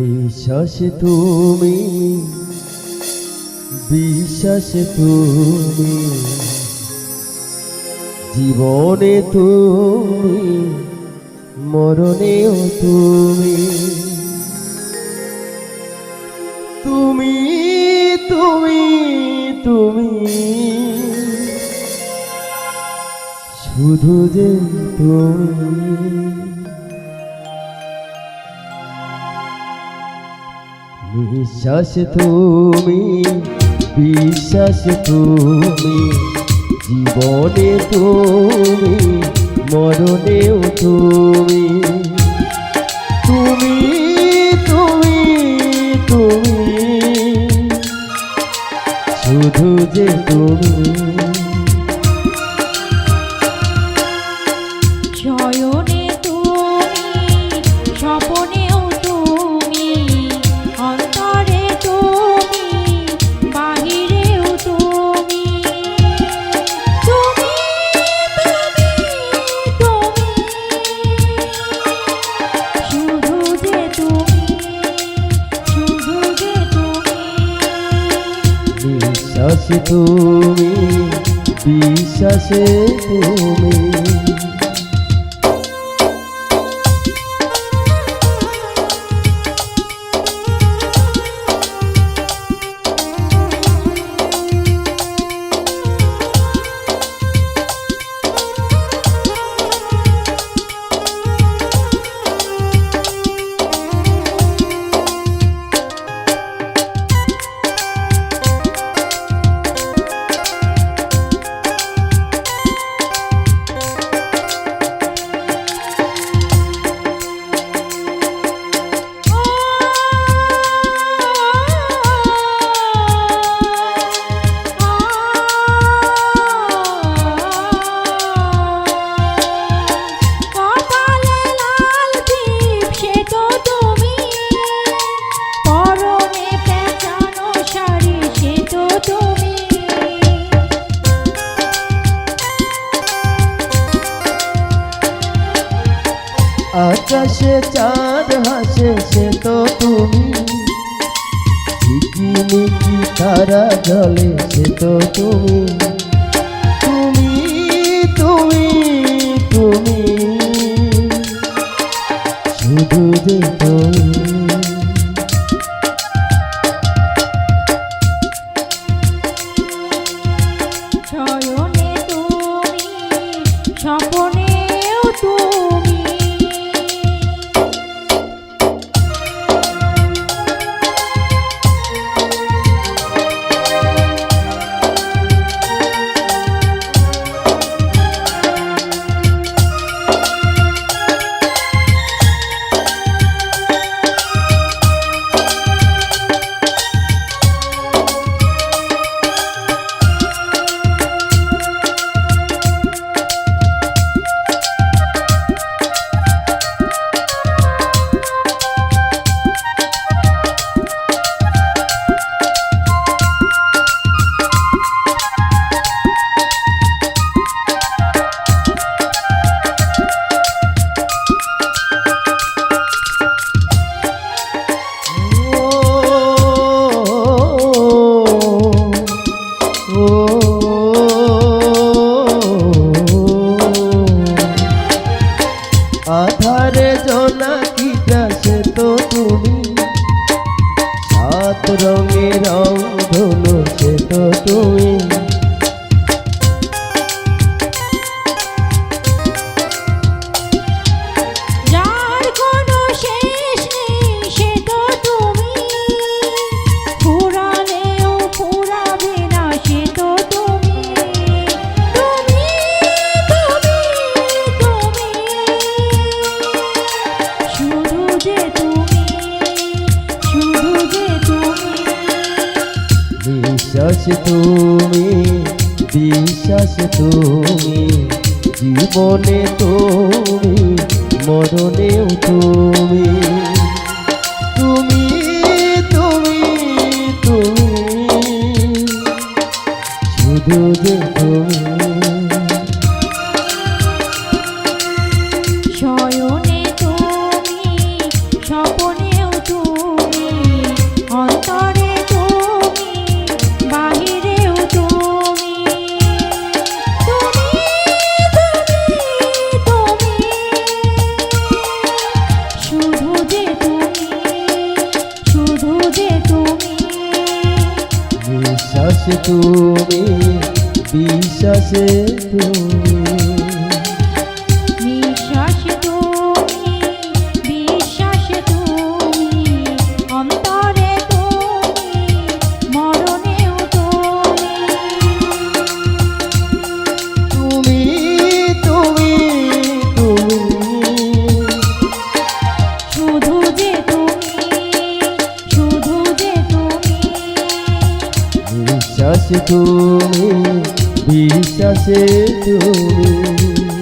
বিশ্বাসে তুমি বিশ্বাস তুমি। জীবনে তুমি মরণেও তুমি। তুমি তুমি তুমি। শুধু যে তুমি। নিঃশ্বাস তুমি, বিশ্বাস তুমি, জীবনে তুমি, মরণেও তুমি। তুমি তুমি তুমি, শুধু যে তুমি। শয়নে বিশ্বাস তুমি বিশ্বাসে তুমি। আকাশে চাঁদ হাসে সে তো তুমি। ঝিকিমিকি তারা জলে সে তো তুমি। সাত রঙের বিশ্বাস তুমি বিশ্বাস তুমি জীবনে তুমি মরণেও তুমি। তুমি বিশ্বাসে তুমি। বিশ্বাস তুমি বিশ্বাসে তুমি।